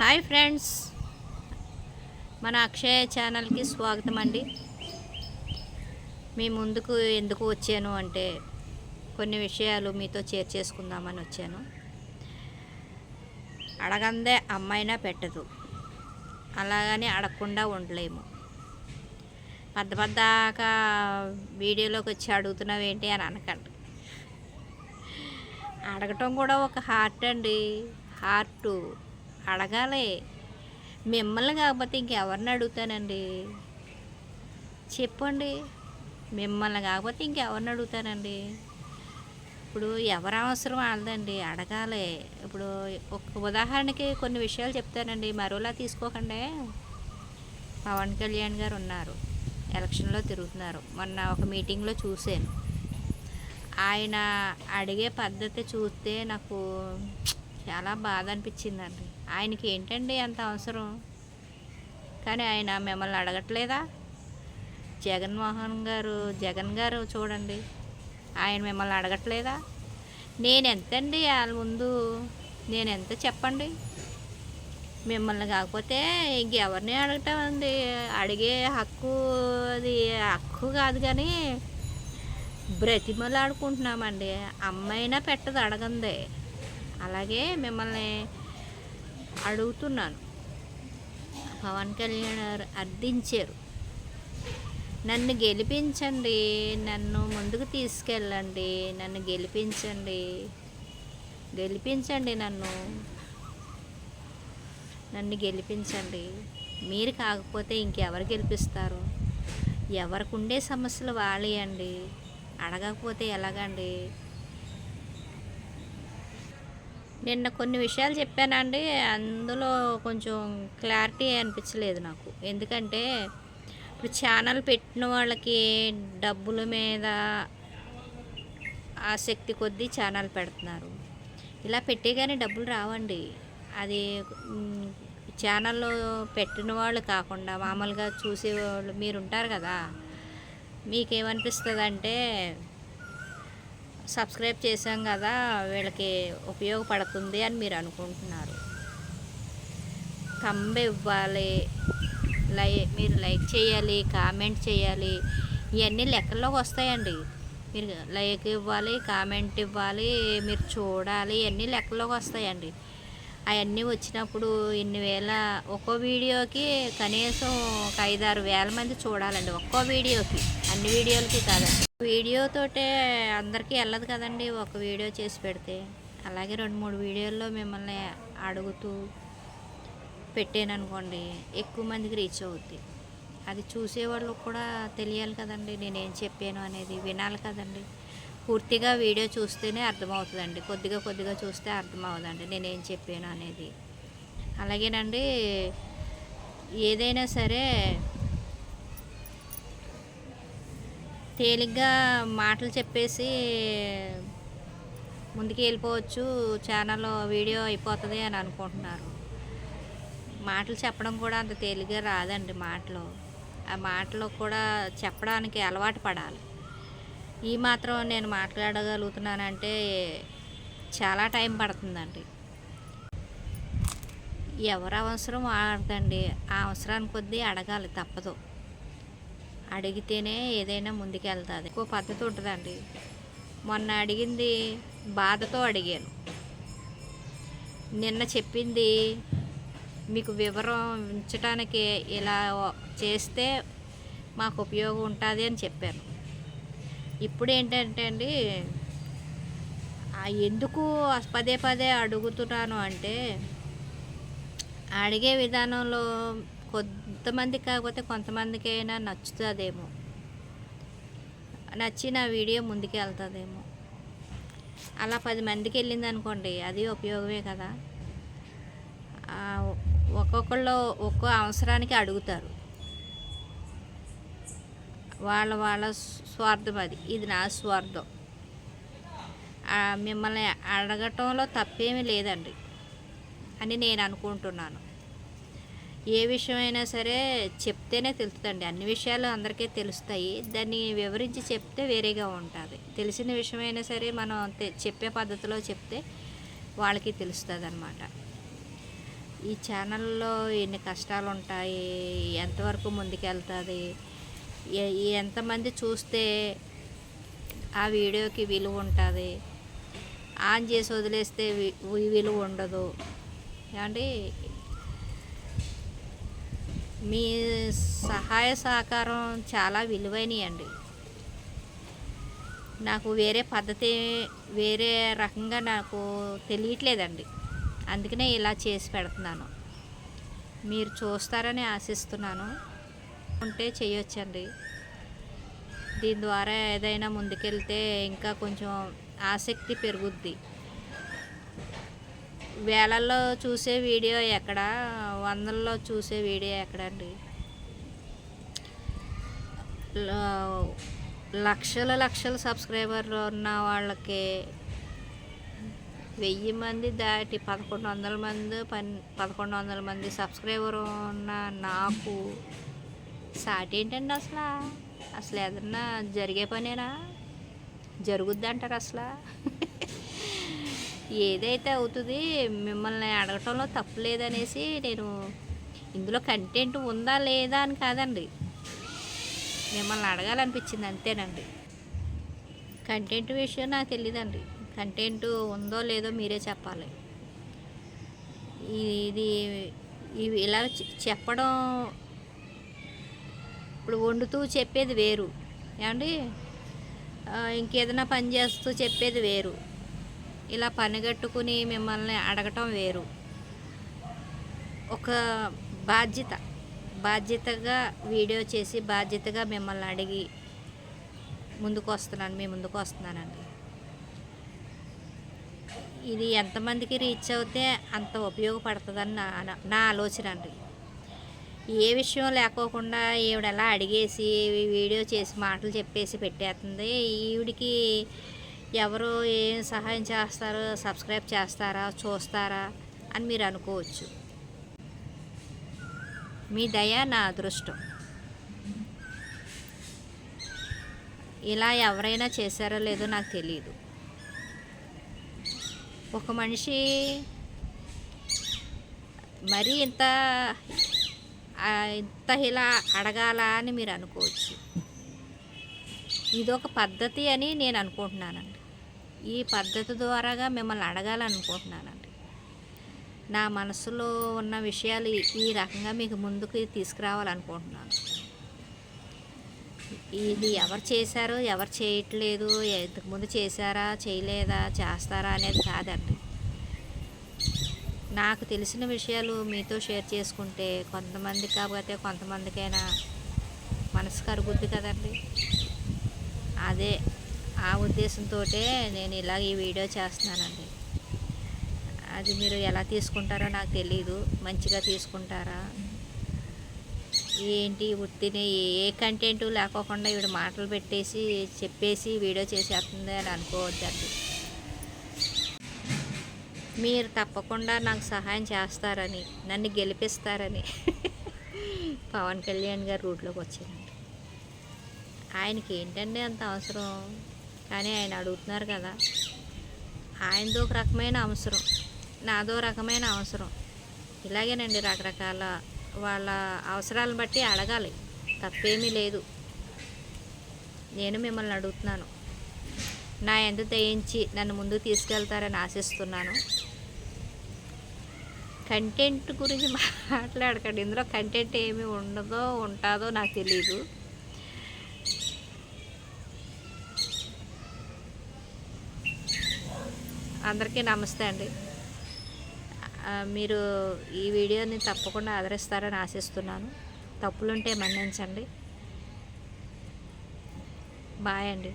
Hi friends. మన అక్షయ ఛానల్కి స్వాగతం అండి. మీ ముందుకు ఎందుకు వచ్చాను అంటే కొన్ని విషయాలు మీతో షేర్ చేసుకుందామని వచ్చాను. అడగందే అమ్మాయినా పెట్టదు. అలాగని అడగకుండా ఉండలేము. పెద్ద పెద్దాక వీడియోలోకి వచ్చి అడుగుతున్నావు ఏంటి అని అనకండి. అడగటం కూడా ఒక హార్ట్ అండి. హార్ట్. అడగాలి. మిమ్మల్ని కాకపోతే ఇంకెవరిని అడుగుతానండి? చెప్పండి. మిమ్మల్ని కాకపోతే ఇంకెవరిని అడుగుతానండి? ఇప్పుడు ఎవరి అవసరం వాళ్ళదండి? అడగాలి. ఇప్పుడు ఒక ఉదాహరణకి కొన్ని విషయాలు చెప్తానండి. మరోలా తీసుకోకండి. పవన్ కళ్యాణ్ గారు ఉన్నారు. ఎలక్షన్లో తిరుగుతున్నారు. మొన్న ఒక మీటింగ్లో చూశాను. ఆయన అడిగే పద్ధతి చూస్తే నాకు చాలా బాధ అనిపించిందండి. ఆయనకి ఏంటండి అంత అవసరం? కానీ ఆయన మిమ్మల్ని అడగట్లేదా? జగన్మోహన్ గారు జగన్ గారు చూడండి. ఆయన మిమ్మల్ని అడగట్లేదా? నేను ఎంతండి వాళ్ళ ముందు నేను ఎంత చెప్పండి? మిమ్మల్ని కాకపోతే ఇంకెవరిని అడగటం అండి అడిగే హక్కు అది హక్కు కాదు కానీ బ్రతిమలాడుకుంటున్నామండి. అమ్మైనా పెట్టదు అడగందే. అలాగే మిమ్మల్ని అడుగుతున్నాను. పవన్ కళ్యాణ్ గారు అర్థించారు. నన్ను గెలిపించండి నన్ను ముందుకు తీసుకెళ్ళండి నన్ను గెలిపించండి గెలిపించండి నన్ను నన్ను గెలిపించండి. మీరు కాకపోతే ఇంకెవరు గెలిపిస్తారు? ఎవరికి ఉండే సమస్యలు వాళ్ళేయండి. అడగకపోతే ఎలాగండి? నిన్న కొన్ని విషయాలు చెప్పానండి అందులో కొంచెం క్లారిటీ అనిపించలేదు నాకు. ఎందుకంటే ఇప్పుడు ఛానల్ పెట్టిన వాళ్ళకి డబ్బుల మీద ఆసక్తి కొద్దీ ఛానల్ పెడుతున్నారు. ఇలా పెట్టే కానీ డబ్బులు రావండి. అది ఛానల్లో పెట్టిన వాళ్ళు కాకుండా మామూలుగా చూసేవాళ్ళు మీరు ఉంటారు కదా మీకేమనిపిస్తుంది అంటే సబ్స్క్రైబ్ చేశాం కదా వీళ్ళకి ఉపయోగపడుతుంది అని మీరు అనుకుంటున్నారు. కంబ ఇవ్వాలి. లై మీరు లైక్ చేయాలి కామెంట్ చేయాలి. ఇవన్నీ లెక్కల్లోకి వస్తాయండి. మీరు లైక్ ఇవ్వాలి కామెంట్ ఇవ్వాలి మీరు చూడాలి ఇవన్నీ లెక్కల్లోకి వస్తాయండి. అవన్నీ వచ్చినప్పుడు ఇన్ని వేల ఒక్కో వీడియోకి కనీసం ఒక ఐదారు వేల మంది చూడాలండి. ఒక్కో వీడియోకి అన్ని వీడియోలకి కాదండి. వీడియోతోటే అందరికీ వెళ్ళదు కదండి ఒక వీడియో చేసి పెడితే. అలాగే రెండు మూడు వీడియోల్లో మిమ్మల్ని అడుగుతూ పెట్టాను అనుకోండి ఎక్కువ మందికి రీచ్ అవుద్ది. అది చూసేవాళ్ళు కూడా తెలియాలి కదండి నేనేం చెప్పాను అనేది వినాలి కదండి. పూర్తిగా వీడియో చూస్తేనే అర్థమవుతుందండి. కొద్దిగా కొద్దిగా చూస్తే అర్థమవుదండి నేనేం చెప్పాను అనేది. అలాగేనండి ఏదైనా సరే తేలిగ్గా మాటలు చెప్పేసి ముందుకు వెళ్ళిపోవచ్చు. ఛానల్లో వీడియో అయిపోతుంది అని అనుకుంటున్నారు. మాటలు చెప్పడం కూడా అంత తేలిగ్గా రాదండి మాటలు. ఆ మాటలు కూడా చెప్పడానికి అలవాటు పడాలి. ఈ మాత్రం నేను మాట్లాడగలుగుతున్నానంటే చాలా టైం పడుతుందండి. ఎవరి అవసరం వాడదండి ఆ అవసరానికి కొద్దీ అడగాలి తప్పదు. అడిగితేనే ఏదైనా ముందుకు వెళ్తుంది ఎక్కువ పద్ధతి ఉంటుందండి. మొన్న అడిగింది బాధతో అడిగాను. నిన్న చెప్పింది మీకు వివరం ఉంచడానికి ఇలా చేస్తే మాకు ఉపయోగం ఉంటుంది అని చెప్పాను. ఇప్పుడు ఏంటంటే అండి ఎందుకు పదే పదే అడుగుతున్నాను అంటే అడిగే విధానంలో కొంతమంది కాకపోతే కొంతమందికైనా నచ్చుతుందేమో. నచ్చిన వీడియో ముందుకు వెళ్తుందేమో అలా పది మందికి వెళ్ళింది అనుకోండి అది ఉపయోగమే కదా. ఒక్కొక్కళ్ళు ఒక్కో అవసరానికి అడుగుతారు. వాళ్ళ వాళ్ళ స్వార్థం అది ఇది నా స్వార్థం. మిమ్మల్ని అడగటంలో తప్పేమీ లేదండి అని నేను అనుకుంటున్నాను. ఏ విషయమైనా సరే చెప్తేనే తెలుస్తుందండి. అన్ని విషయాలు అందరికీ తెలుస్తాయి. దాన్ని వివరించి చెప్తే వేరేగా ఉంటుంది. తెలిసిన విషయమైనా సరే మనం తె- చెప్పే పద్ధతిలో చెప్తే వాళ్ళకి తెలుస్తుంది అనమాట ఈ ఛానల్లో ఎన్ని కష్టాలు ఉంటాయి ఎంతవరకు ముందుకెళ్తుంది ఎంతమంది చూస్తే ఆ వీడియోకి విలువ ఉంటుంది ఆన్ చేసి వదిలేస్తే విలువ ఉండదు. అంటే మీ సహాయ సహకారం చాలా విలువైనవి అండి నాకు వేరే పద్ధతి వేరే రకంగా నాకు తెలియట్లేదండి. అందుకనే ఇలా చేసి పెడుతున్నాను. మీరు చూస్తారని ఆశిస్తున్నాను. ఉంటే చేయొచ్చండి. దీని ద్వారా ఏదైనా ముందుకెళ్తే ఇంకా కొంచెం ఆసక్తి పెరుగుద్ది. వేళల్లో చూసే వీడియో ఎక్కడ వందల్లో చూసే వీడియో ఎక్కడండి? లక్షల లక్షల సబ్స్క్రైబర్లు ఉన్న వాళ్ళకి వెయ్యి మంది దాటి పదకొండు వందల మంది పన్ పదకొండు వందల మంది సబ్స్క్రైబర్ ఉన్న నాకు సాటి ఏంటండి అసలు? అసలు ఏదన్నా జరిగే పనేనా? జరుగుద్ది అంటారు అసలు? ఏదైతే అవుతుంది మిమ్మల్ని అడగటంలో తప్పు లేదనేసి నేను ఇందులో కంటెంట్ ఉందా లేదా అని కాదండి. మిమ్మల్ని అడగాలనిపించింది అంతేనండి. కంటెంట్ విషయం నాకు తెలియదండి కంటెంట్ ఉందో లేదో మీరే చెప్పాలి. ఇది ఇవి ఇలా చెప్పడం ఇప్పుడు వండుతూ చెప్పేది వేరు. ఏమండి? ఇంకేదైనా పని చేస్తూ చెప్పేది వేరు. ఇలా పనిగట్టుకుని మిమ్మల్ని అడగటం వేరు. ఒక బాధ్యత బాధ్యతగా వీడియో చేసి బాధ్యతగా మిమ్మల్ని అడిగి ముందుకు వస్తున్నాను మీ ముందుకు వస్తున్నానండి. ఇది ఎంతమందికి రీచ్ అవుతే అంత ఉపయోగపడుతుందని నా నా- నా ఆలోచన అండి. ఏ విషయం లేకోకుండా ఈవిడ ఎలా అడిగేసి వీడియో చేసి మాటలు చెప్పేసి పెట్టేస్తుంది. ఈవిడికి ఎవరు ఏం సహాయం చేస్తారో సబ్స్క్రైబ్ చేస్తారా చూస్తారా అని మీరు అనుకోవచ్చు. మీ దయ నా అదృష్టం. ఇలా ఎవరైనా చేశారో లేదో నాకు తెలియదు ఒక మనిషి మరీ ఇంత ఇంత ఇలా అడగాల అని మీరు అనుకోవచ్చు. ఇదొక పద్ధతి అని నేను అనుకుంటున్నానండి. ఈ పద్ధతి ద్వారాగా మిమ్మల్ని అడగాలనుకుంటున్నానండి. నా మనసులో ఉన్న విషయాలు ఈ- రకంగా మీకు ముందుకు తీసుకురావాలనుకుంటున్నాను. ఇది ఎవరు చేశారో ఎవరు చేయట్లేదు ఇంతకుముందు చేశారా చేయలేదా చేస్తారా అనేది కాదండి. నాకు తెలిసిన విషయాలు మీతో షేర్ చేసుకుంటే కొంతమంది కాకపోతే కొంతమందికైనా మనసు కరుగుద్ది కదండి. అదే ఆ ఉద్దేశంతో నేను ఇలా ఈ వీడియో చేస్తున్నానండి. అది మీరు ఎలా తీసుకుంటారో నాకు తెలీదు. మంచిగా తీసుకుంటారా? ఏంటి ఉత్తిని ఏ కంటెంట్ లేకోకుండా ఈవిడ మాటలు పెట్టేసి చెప్పేసి వీడియో చేసేస్తుంది అని అనుకోవద్దండి. మీరు తప్పకుండా నాకు సహాయం చేస్తారని నన్ను గెలిపిస్తారని పవన్ కళ్యాణ్ గారు రూట్లోకి వచ్చారండి. ఆయనకి ఏంటండి అంత అవసరం? కానీ ఆయన అడుగుతున్నారు కదా. ఆయనదో ఒక రకమైన అవసరం. నాదో రకమైన అవసరం. ఇలాగేనండి రకరకాల వాళ్ళ అవసరాలను బట్టి అడగాలి. తప్పేమీ లేదు. నేను మిమ్మల్ని అడుగుతున్నాను. నా ఎంత దయించి నన్ను ముందుకు తీసుకెళ్తారని ఆశిస్తున్నాను. కంటెంట్ గురించి మాట్లాడకండి. ఇందులో కంటెంట్ ఏమి ఉండదో ఉంటుందో నాకు తెలియదు అందరికీ నమస్తే అండి. మీరు ఈ వీడియోని తప్పకుండా ఆదరిస్తారని ఆశిస్తున్నాను. తప్పులుంటే మన్నించండి. బాయ్ అండి.